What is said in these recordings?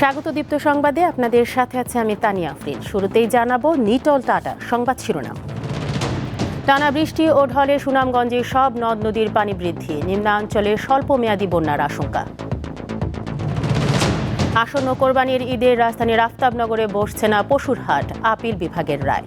স্বাগত দীপ্ত সংবাদে। আপনাদের সাথে আছে আমি তানিয়া আফরিন। শুরুতেই জানাব নিটল টাটা সংবাদ শিরোনাম। টানা বৃষ্টি ও ঢলে সুনামগঞ্জে সব নদ নদীর পানি বৃদ্ধি। নিম্নাঞ্চলে স্বল্প স্বল্পমেয়াদী বন্যার আশঙ্কা। আসন্ন কোরবানির ঈদের রাজধানীর আফতাবনগরে বসছে না পশুর হাট, আপিল বিভাগের রায়।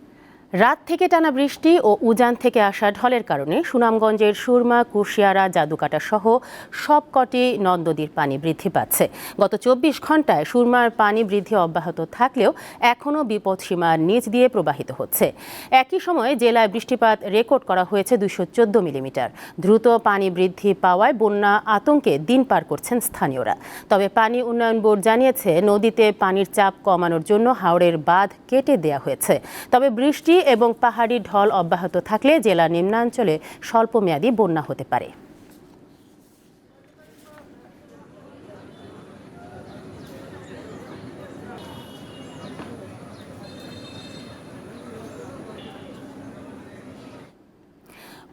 রাত থেকে টানা বৃষ্টি ও উজান থেকে আসা ঢলের কারণে সুনামগঞ্জের সুরমা, কুশিয়ারা, জাদুকাটা সহ সবকটি নদ নদীর পানি বৃদ্ধি পাচ্ছে। গত চব্বিশ ঘন্টায় সুরমার পানি বৃদ্ধি অব্যাহত থাকলেও এখনও বিপদসীমার নিচ দিয়ে প্রবাহিত হচ্ছে। একই সময়ে জেলায় বৃষ্টিপাত রেকর্ড করা হয়েছে দুশো চোদ্দ মিলিমিটার। দ্রুত পানি বৃদ্ধি পাওয়ায় বন্যা আতঙ্কে দিন পার করছেন স্থানীয়রা। তবে পানি উন্নয়ন বোর্ড জানিয়েছে, নদীতে পানির চাপ কমানোর জন্য হাওড়ের বাঁধ কেটে দেওয়া হয়েছে। তবে বৃষ্টি এবং পাহাড়ি ঢল অব্যাহত থাকলে জেলা নিম্নাঞ্চলে স্বল্পমেয়াদী বন্যা হতে পারে।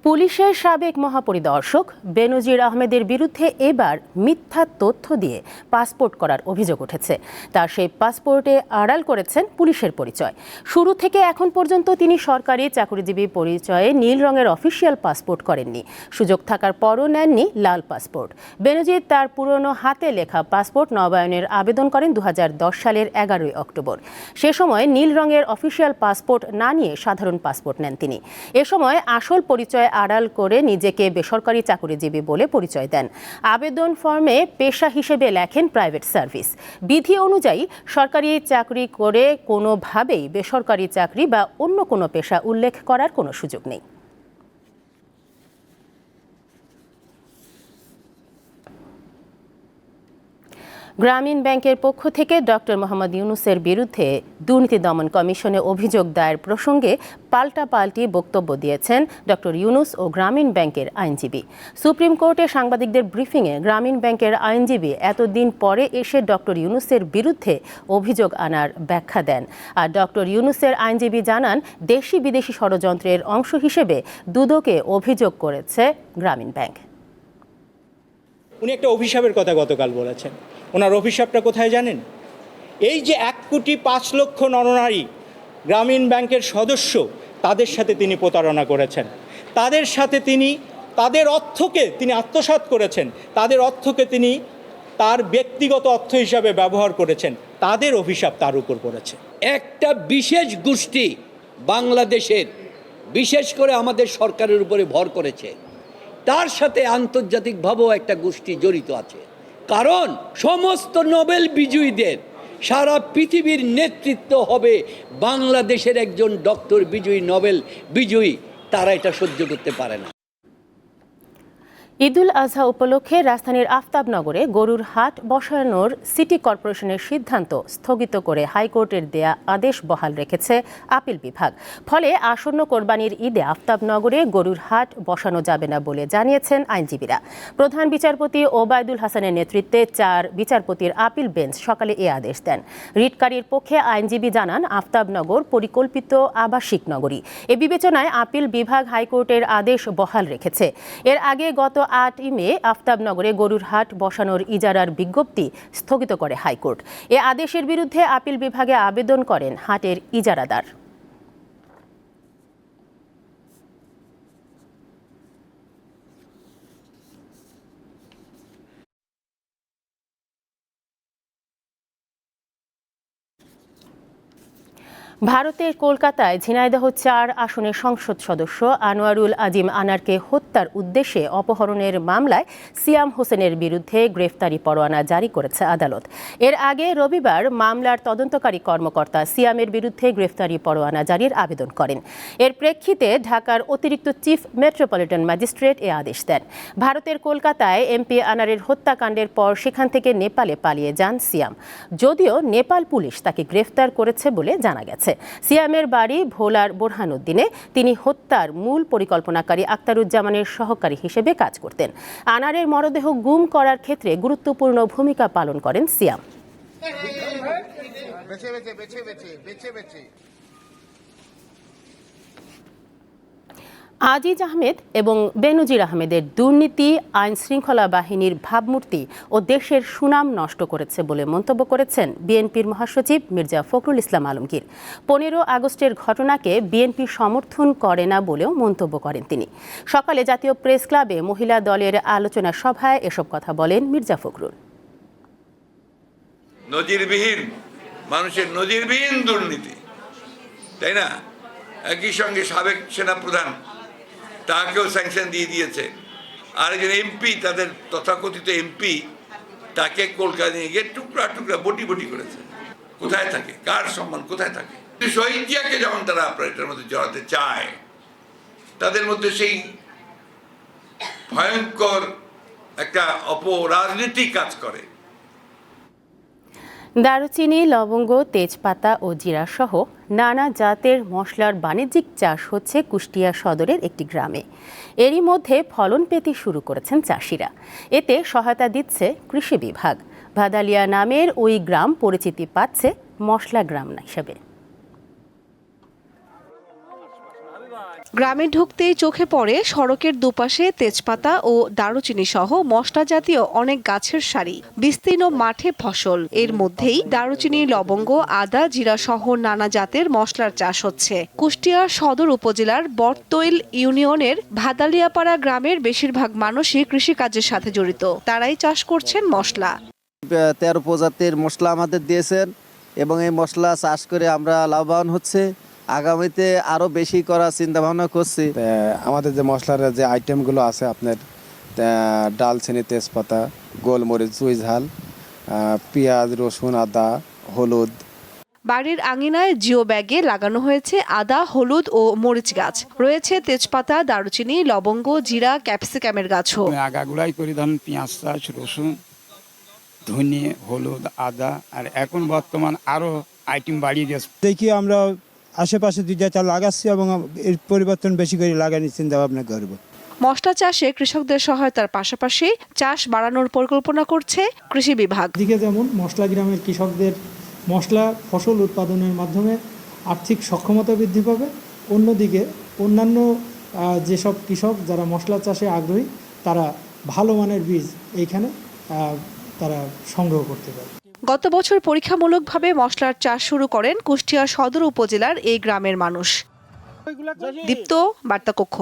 পুলিশের সাবেক মহাপরিদর্শক বেনজির আহমেদের বিরুদ্ধে এবার মিথ্যা তথ্য দিয়ে পাসপোর্ট করার অভিযোগ উঠেছে। তার সেই পাসপোর্টে আড়াল করেছেন পুলিশের পরিচয়। শুরু থেকে এখন পর্যন্ত তিনি সরকারি চাকরিজীবী পরিচয়ে নীল রঙের অফিসিয়াল পাসপোর্ট করেননি। সুযোগ থাকার পরও নেননি লাল পাসপোর্ট। বেনজির তার পুরনো হাতে লেখা পাসপোর্ট নবায়নের আবেদন করেন দু হাজার দশ সালের এগারোই অক্টোবর। সে সময় নীল রঙের অফিসিয়াল পাসপোর্ট না নিয়ে সাধারণ পাসপোর্ট নেন তিনি। এ সময় আসল পরিচয় আড়াল করে নিজেকে বেসরকারি চাকরিজীবী বলে পরিচয় দেন। আবেদন ফর্মে পেশা হিসেবে লেখেন প্রাইভেট সার্ভিস। বিধি অনুযায়ী সরকারি চাকরি করে কোনোভাবেই বেসরকারি চাকরি বা অন্য কোনো পেশা উল্লেখ করার কোনো সুযোগ নেই। গ্রামীণ ব্যাংকের পক্ষ থেকে ডক্টর মোহাম্মদ ইউনুসের বিরুদ্ধে দুর্নীতি দমন কমিশনে অভিযোগ দায়ের প্রসঙ্গে পাল্টাপাল্টি বক্তব্য দিয়েছেন ডক্টর ইউনুস ও গ্রামীণ ব্যাংকের আইনজীবী। সুপ্রিম কোর্টে সাংবাদিকদের ব্রিফিংয়ে গ্রামীণ ব্যাংকের আইনজীবী এতদিন পরে এসে ডক্টর ইউনুসের বিরুদ্ধে অভিযোগ আনার ব্যাখ্যা দেন। আর ডক্টর ইউনুসের আইনজীবী জানান, দেশি বিদেশি ষড়যন্ত্রের অংশ হিসেবে দুদকে অভিযোগ করেছে গ্রামীণ ব্যাংক। উনি একটা অভিশাপের কথা গতকাল বলেছেন। ওনার অভিশাপটা কোথায় জানেন? এই যে এক কোটি পাঁচ লক্ষ নরনারী গ্রামীণ ব্যাংকের সদস্য, তাদের সাথে তিনি প্রতারণা করেছেন। তাদের সাথে তিনি, তাদের অর্থকে তিনি আত্মসাৎ করেছেন। তাদের অর্থকে তিনি তার ব্যক্তিগত অর্থ হিসাবে ব্যবহার করেছেন। তাদের অভিশাপ তার উপর পড়েছে। একটা বিশেষ গোষ্ঠী বাংলাদেশের, বিশেষ করে আমাদের সরকারের উপরে ভর করেছে। তার সাথে আন্তর্জাতিকভাবেও একটা গোষ্ঠী জড়িত আছে। কারণ সমস্ত নোবেল বিজয়ীদের সারা পৃথিবীর নেতৃত্ব হবে বাংলাদেশের একজন ডক্টর বিজয়ী, নোবেল বিজয়ী। তারা এটা সহ্য করতে পারে না। ঈদুল আজহা উপলক্ষে রাজধানীর আফতাবনগরে গরুর হাট বসানোর সিটি কর্পোরেশনের সিদ্ধান্ত স্থগিত করে হাইকোর্টের দেয়া আদেশ বহাল রেখেছে আপিল বিভাগ। ফলে আসন্ন কোরবানির ঈদে আফতাবনগরে গরুর হাট বসানো যাবে না বলে জানিয়েছেন আইনজীবীরা। প্রধান বিচারপতি ওবায়দুল হাসানের নেতৃত্বে চার বিচারপতির আপিল বেঞ্চ সকালে এ আদেশ দেন। রিটকারীর পক্ষে আইনজীবী জানান, আফতাবনগর পরিকল্পিত আবাসিক নগরী। এ বিবেচনায় আপিল বিভাগ হাইকোর্টের আদেশ বহাল রেখেছে। এর আগে গত আটই মে আফতাবনগরে গরুর হাট বসানোর ইজারার বিজ্ঞপ্তি স্থগিত করে হাইকোর্ট। এ আদেশের বিরুদ্ধে আপিল বিভাগে আবেদন করেন হাটের ইজারাদার। ভারতের কলকাতায় ঝিনাইদহ চার আসনের সংসদ সদস্য আনোয়ারুল আজিম আনারকে হত্যার উদ্দেশ্যে অপহরণের মামলায় সিয়াম হোসেনের বিরুদ্ধে গ্রেফতারি পরোয়ানা জারি করেছে আদালত। এর আগে রবিবার মামলার তদন্তকারী কর্মকর্তা সিয়ামের বিরুদ্ধে গ্রেফতারি পরোয়ানা জারির আবেদন করেন। এর প্রেক্ষিতে ঢাকার অতিরিক্ত চিফ মেট্রোপলিটন ম্যাজিস্ট্রেট এ আদেশ দেন। ভারতের কলকাতায় এমপি আনারের হত্যাকাণ্ডের পর সেখান থেকে নেপালে পালিয়ে যান সিয়াম। যদিও নেপাল পুলিশ তাকে গ্রেফতার করেছে বলে জানা গেছে। সিয়ামের বাড়ি ভোলার বোরহানুদ্দিনে তিনি হত্যার মূল পরিকল্পনাকারী আক্তারুজ্জামানের সহকারী হিসেবে কাজ করতেন। আনারের মরদেহ গুম করার ক্ষেত্রে গুরুত্বপূর্ণ ভূমিকা পালন করেন সিয়াম। আজিজ আহমেদ এবং বেনজির আহমেদের দুর্নীতি আইন শৃঙ্খলা বাহিনীর ভাবমূর্তি ও দেশের সুনাম নষ্ট করেছে বলে মন্তব্য করেছেন বিএনপির মহাসচিব মির্জা ফখরুল ইসলাম আলমগীর। পনেরো আগস্টের ঘটনাকে বিএনপি সমর্থন করে না বলেও মন্তব্য করেন তিনি। সকালে জাতীয় প্রেস ক্লাবে মহিলা দলের আলোচনা সভায় এসব কথা বলেন মির্জা ফখরুল। নজিরবিহীন, মানুষের নজিরবিহীন দুর্নীতি, তাই না? একই সঙ্গে সাবেক সেনাপ্রধান তাকেও স্যাংশন দিয়ে দিয়েছে। আর একজন এমপি তাদের তথাকথিত এমপি তাকে কলকাতা নিয়ে গিয়ে টুকরা টুকরা বটি বটি করেছে। কোথায় থাকে? কার সম্মান? কোথায় থাকে? শহীদ জিয়াকে যখন তারা আপনার এটার মধ্যে জড়াতে চায়, তাদের মধ্যে সেই ভয়ঙ্কর একটা অপরাজনীতি কাজ করে। দারুচিনি, লবঙ্গ, তেজপাতা ও জিরা সহ নানা জাতের মশলার বাণিজ্যিক চাষ হচ্ছে কুষ্টিয়া সদরের একটি গ্রামে। এরই মধ্যে ফলন পেতে শুরু করেছেন চাষিরা। এতে সহায়তা দিচ্ছে কৃষি বিভাগ। ভাদালিয়া নামের ওই গ্রাম পরিচিতি পাচ্ছে মশলা গ্রাম হিসেবে। গ্রামে ঢুকতেই চোখে পড়ে সড়কের দুপাশে তেজপাতা ও দারুচিনি সহ মশলা জাতীয় অনেক গাছের সারি, বিস্তীর্ণ মাঠে ফসল। এর মধ্যেই দারুচিনি, লবঙ্গ, আদা, জিরা সহ নানা জাতের মশলার চাষ হচ্ছে। কুষ্টিয়া সদর উপজেলার বটতৈল ইউনিয়নের ভাদালিয়াপাড়া গ্রামের বেশিরভাগ মানুষই কৃষিকাজের সাথে জড়িত। তারাই চাষ করছেন মশলা। তেরো প্রজাতির মশলা আমাদের দিয়েছেন এবং এই মশলা চাষ করে আমরা লাভবান হচ্ছে। আগামীতে আরও বেশি করার চিন্তা ভাবনা করছি আমাদের যে মশলার যে আইটেমগুলো আছে আপনার ডালচিনি তেজপাতা গোলমরিচ চুই ঝাল পেঁয়াজ রসুন আদা হলুদ। বাড়ির আঙিনায় জিও ব্যাগে লাগানো হয়েছে আদা হলুদ ও মরিচ গাছ। রয়েছে তেজপাতা দারুচিনি লবঙ্গ জিরা ক্যাপসিকামের গাছও। আমি আগাগুড়াই করি ধরেন পেঁয়াজ চাষ রসুন ধনে হলুদ আদা আর এখন বর্তমান আরও আইটেম বাড়িয়ে গেছে। দেখি আমরা আশেপাশে দুই চারটা লাগাচ্ছি এবং এর পরিবর্তন বেশি করে লাগানোর চিন্তা ভাবনা করব। মশলা চাষে কৃষকদের সহায়তার পাশাপাশি চাষ বাড়ানোর পরিকল্পনা করছে কৃষি বিভাগ। দিকে যেমন মশলা গ্রামের কৃষকদের মশলা ফসল উৎপাদনের মাধ্যমে আর্থিক সক্ষমতা বৃদ্ধি পাবে। অন্যদিকে অন্যান্য যেসব কৃষক যারা মশলা চাষে আগ্রহী তারা ভালো মানের বীজ এইখানে তারা সংগ্রহ করতে পারে। গত বছর পরীক্ষামূলকভাবে মশলার চাষ শুরু করেন কুষ্টিয়া সদর উপজেলার এই গ্রামের মানুষ। দীপ্ত বার্তাকক্ষ।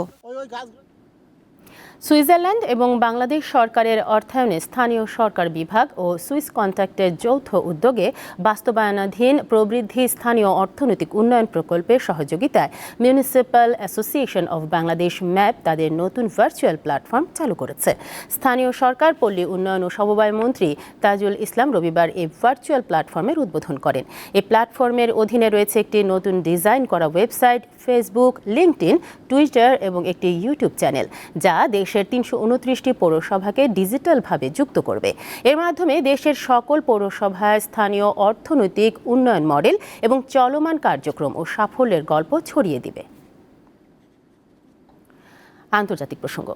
সুইজারল্যান্ড এবং বাংলাদেশ সরকারের অর্থায়নে স্থানীয় সরকার বিভাগ ও সুইস কন্ট্যাক্টের যৌথ উদ্যোগে বাস্তবায়নাধীন প্রবৃদ্ধি স্থানীয় অর্থনৈতিক উন্নয়ন প্রকল্পের সহযোগিতায় municipal association of Bangladesh map তাদের নতুন ভার্চুয়াল প্ল্যাটফর্ম চালু করেছে। স্থানীয় সরকার, পল্লী উন্নয়ন ও সমবায় মন্ত্রী তাজুল ইসলাম রবিবার এই ভার্চুয়াল প্ল্যাটফর্মের উদ্বোধন করেন। এই প্ল্যাটফর্মের অধীনে রয়েছে একটি নতুন ডিজাইন করা ওয়েবসাইট ফেসবুক লিঙ্কডইন টুইটার এবং একটি ইউটিউব চ্যানেল যা দেশের তিনশো উনত্রিশটি পৌরসভাকে ডিজিটালভাবে যুক্ত করবে। এর মাধ্যমে দেশের সকল পৌরসভায় স্থানীয় অর্থনৈতিক উন্নয়ন মডেল এবং চলমান কার্যক্রম ও সাফল্যের গল্প ছড়িয়ে দিবে। আন্তর্জাতিক প্রসঙ্গ।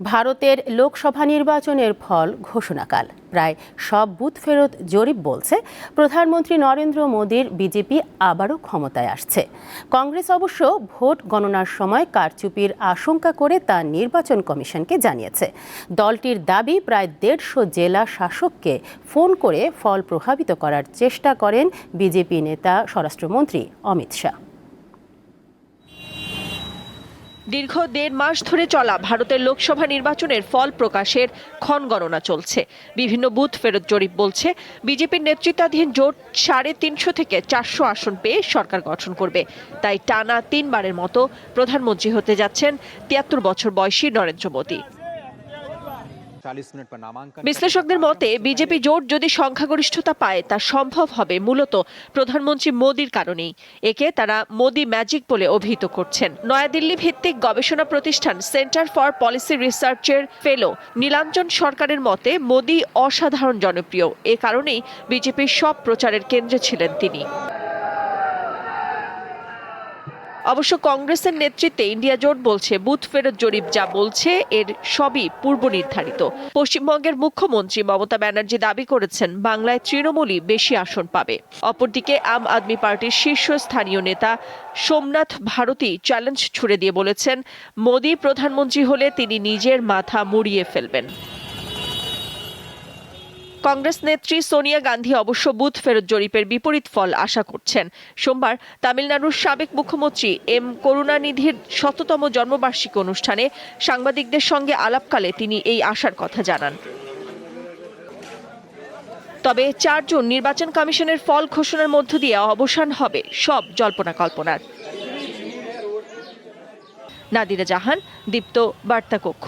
ভারতের লোকসভা নির্বাচনের ফল ঘোষণাকাল। প্রায় সব বুথ ফেরত জরিপ বলছে, প্রধানমন্ত্রী নরেন্দ্র মোদীর বিজেপি আবারও ক্ষমতায় আসছে। কংগ্রেস অবশ্য ভোট গণনার সময় কারচুপির আশঙ্কা করে তা নির্বাচন কমিশনকে জানিয়েছে। দলটির দাবি, প্রায় দেড়শো জেলা শাসককে ফোন করে ফল প্রভাবিত করার চেষ্টা করেন বিজেপি নেতা স্বরাষ্ট্রমন্ত্রী অমিত শাহ। দীর্ঘ দেড় মাস ধরে চলা ভারতের লোকসভা নির্বাচনের ফল প্রকাশের ক্ষণ গণনা চলছে। বিভিন্ন বুথ ফেরত জরিপ বলছে, বিজেপির নেতৃত্বাধীন জোট সাড়ে তিনশো থেকে চারশো আসন পেয়ে সরকার গঠন করবে। তাই টানা তিনবারের মতো প্রধানমন্ত্রী হতে যাচ্ছেন তিয়াত্তর বছর বয়সী নরেন্দ্র মোদী। বিশ্লেষকদের মতে বিজেপি জোট যদি সংখ্যাগরিষ্ঠতা পায় তা সম্ভব হবে মূলত প্রধানমন্ত্রী মোদীর কারণেই। একে তারা মোদি ম্যাজিক বলে অভিহিত করছেন। নয়াদিল্লি ভিত্তিক গবেষণা প্রতিষ্ঠান সেন্টার ফর পলিসি রিসার্চের ফেলো নীলাঞ্জন সরকারের মতে মোদি অসাধারণ জনপ্রিয়। এ কারণেই বিজেপির সব প্রচারের কেন্দ্রে ছিলেন তিনি। অবশ্য কংগ্রেসের নেতৃত্বে ইন্ডিয়া জোট বলছে, বুথ ফেরত জরিপ যা বলছে এর সবই পূর্ব নির্ধারিত। পশ্চিমবঙ্গের মুখ্যমন্ত্রী মমতা ব্যানার্জি দাবি করেছেন, বাংলায় তৃণমূলই বেশি আসন পাবে। অপরদিকে আম আদমি পার্টির শীর্ষস্থানীয় নেতা সোমনাথ ভারতী চ্যালেঞ্জ ছুড়ে দিয়ে বলেছেন, মোদী প্রধানমন্ত্রী হলে তিনি নিজের মাথা মুড়িয়ে ফেলবেন। কংগ্রেস নেত্রী সোনিয়া গান্ধী অবশ্য বুথ ফেরত জরিপের বিপরীত ফল আশা করছেন। সোমবার তামিলনাড়ুর সাবেক মুখ্যমন্ত্রী এম করুণানিধির শততম জন্মবার্ষিকী অনুষ্ঠানে সাংবাদিকদের সঙ্গে আলাপকালে তিনি এই আশার কথা জানান। তবে চার জুন নির্বাচন কমিশনের ফল ঘোষণার মধ্য দিয়ে অবসান হবে সব জল্পনা কল্পনার। নাদিরা জাহান, দীপ্ত বার্তা কক্ষ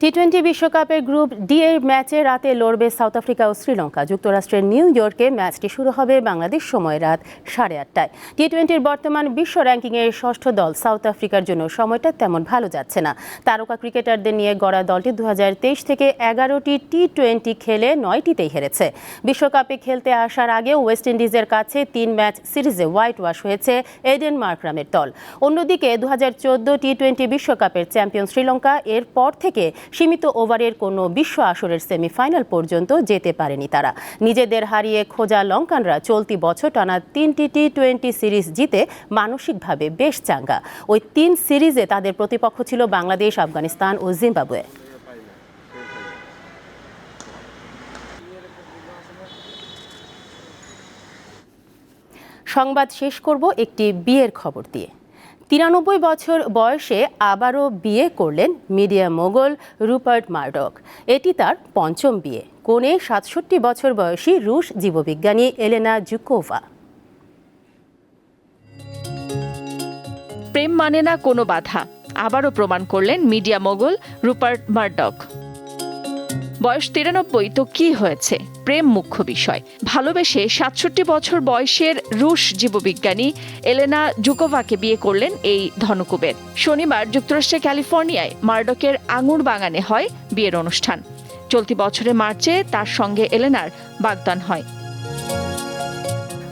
টি টোয়েন্টি বিশ্বকাপের গ্রুপ ডি এর ম্যাচে রাতে লড়বে সাউথ আফ্রিকা ও শ্রীলঙ্কা। যুক্তরাষ্ট্রের নিউ ইয়র্কে ম্যাচটি শুরু হবে বাংলাদেশ সময় রাত সাড়ে আটটায়। টি টোয়েন্টির বর্তমান বিশ্ব র্যাঙ্কিংয়ের ষষ্ঠ দল সাউথ আফ্রিকার জন্য সময়টা তেমন ভালো যাচ্ছে না। তারকা ক্রিকেটারদের নিয়ে গড়া দলটি দু হাজার তেইশ থেকে এগারোটি টি টোয়েন্টি খেলে নয়টিতেই হেরেছে। বিশ্বকাপে খেলতে আসার আগেও ওয়েস্ট ইন্ডিজের কাছে তিন ম্যাচ সিরিজে হোয়াইট ওয়াশ হয়েছে এডেন মার্করামের দল। অন্যদিকে দু হাজার চোদ্দ টি টোয়েন্টি বিশ্বকাপের চ্যাম্পিয়ন শ্রীলঙ্কা এরপর থেকে সীমিত ওভারের কোনো বিশ্ব আসরের সেমিফাইনাল পর্যন্ত যেতে পারেনি তারা। নিজেদের হারিয়ে খোঁজা লঙ্কানরা চলতি বছর টানা তিনটি টি টোয়েন্টি সিরিজ জিতে মানসিকভাবে বেশ চাঙ্গা। ওই তিন সিরিজে তাদের প্রতিপক্ষ ছিল বাংলাদেশ, আফগানিস্তান ও জিম্বাবুয়ে। সংবাদ শেষ করব একটি বিয়ের খবর দিয়ে। তিরানব্বই বছর বয়সে আবারও বিয়ে করলেন মিডিয়া মোগল রুপার্ট মার্ডক। এটি তার পঞ্চম বিয়ে। কোণে সাতষট্টি বছর বয়সী রুশ জীববিজ্ঞানী এলেনা জুকোভা। প্রেম মানে না কোনো বাধা, আবারও প্রমাণ করলেন মিডিয়া মোগল রুপার্ট মার্ডক। বয়স তিরানব্বই, তো কি হয়েছে? প্রেম মুখ্য বিষয়। ভালোবেসে সাতষট্টি বছর বয়সের রুশ জীববিজ্ঞানী এলেনা জুকোভাকে বিয়ে করলেন এই ধনকুবের। শনিবার যুক্তরাষ্ট্রের ক্যালিফোর্নিয়ায় মার্ডকের আঙুর বাগানে হয় বিয়ের অনুষ্ঠান। চলতি বছরের মার্চে তার সঙ্গে এলেনার বাগদান হয়।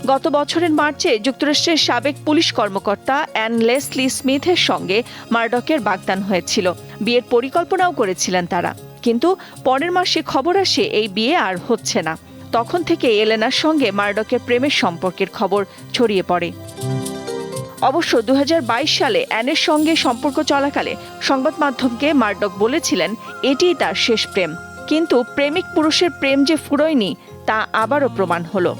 গত বছরের মার্চে যুক্তরাষ্ট্রের সাবেক পুলিশ কর্মকর্তা অ্যান লেসলি স্মিথের সঙ্গে মার্ডকের বাগদান হয়েছিল। বিয়ের পরিকল্পনাও করেছিলেন তারা। কিন্তু পরের মাসে খবর আসে এই বিয়ে আর হচ্ছে না। তখন থেকে এলেনার সঙ্গে মার্ডকের প্রেমের সম্পর্কের খবর ছড়িয়ে পড়ে। অবশ্য দু হাজার বাইশ সালে অ্যানের সঙ্গে সম্পর্ক চলাকালে সংবাদ মাধ্যমকে মার্ডক বলেছিলেন, এটিই তার শেষ প্রেম। কিন্তু প্রেমিক পুরুষের প্রেম যে ফুরোয়নি, তা আবারও প্রমাণ হলো।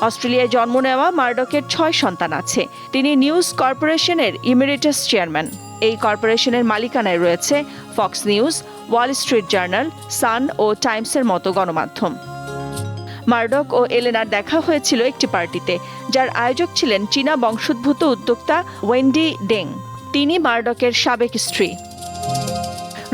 অস্ট্রেলিয়ায় জন্ম নেওয়া মার্ডকের ছয় সন্তান আছে। তিনি নিউজ কর্পোরেশনের ইমিরেটাস চেয়ারম্যান। এই কর্পোরেশনের মালিকানায় রয়েছে Fox News, Wall Street Journal, Sun ও টাইমসের মতো গণমাধ্যম। মার্ডক ও এলেনার দেখা হয়েছিল একটি পার্টিতে, যার আয়োজক ছিলেন চীনা বংশোদ্ভূত উদ্যোক্তা ওয়েন্ডি ডেং। তিনি মার্ডকের সাবেক স্ত্রী।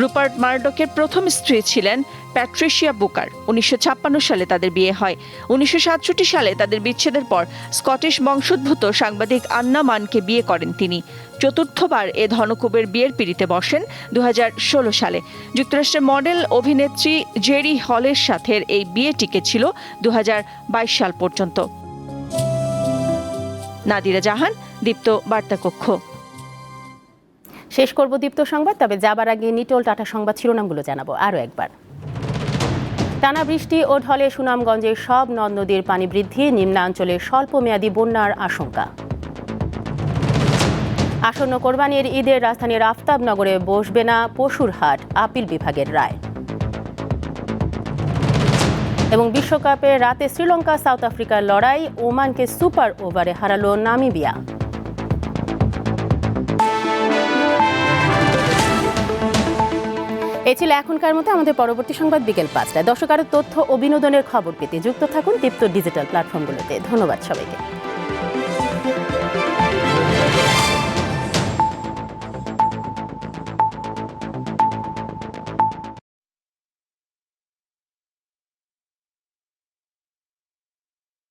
রুপার্ট মার্ডকের প্রথম স্ত্রী ছিলেন প্যাট্রিশিয়া বুকার। উনিশশো ছাপ্পান্ন সালে তাদের বিয়ে হয়। উনিশশো সাতষট্টি সালে তাদের বিচ্ছেদের পর স্কটিশ বংশোদ্ভূত সাংবাদিক আন্না মানকে বিয়ে করেন তিনি। চতুর্থবার এ ধনকুবের বিয়ের পিড়িতে বসেন দু হাজার ষোলো সালে। যুক্তরাষ্ট্রের মডেল অভিনেত্রী জেরি হলের সাথে এই বিয়ে টিকেছিল দু সাল পর্যন্ত। নাদিরা জাহান, দীপ্ত বার্তা কক্ষ শেষ করব দীপ্ত সংবাদ, তবে যাবার আগে নিটোল টাটা সংবাদ শিরোনামগুলো জানাব আরও একবার। টানা বৃষ্টি ও ঢলে সুনামগঞ্জের সব নদ নদীর পানি বৃদ্ধি, নিম্নাঞ্চলে স্বল্পমেয়াদী বন্যার আশঙ্কা। আসন্ন কোরবানির ঈদের রাজধানীর আফতাবনগরে বসবে না পশুর হাট, আপিল বিভাগের রায়। এবং বিশ্বকাপে রাতে শ্রীলঙ্কা, সাউথ আফ্রিকার লড়াই, ওমানকে সুপার ওভারে হারালো নামিবিয়া। এ ছিল এখনকার মতো আমাদের পরবর্তী সংবাদ বিকেল পাঁচটায়। দর্শক আরও তথ্য ও বিনোদনের খবর পেতে যুক্ত থাকুন দীপ্ত ডিজিটাল প্ল্যাটফর্মগুলোতে। ধন্যবাদ সবাইকে।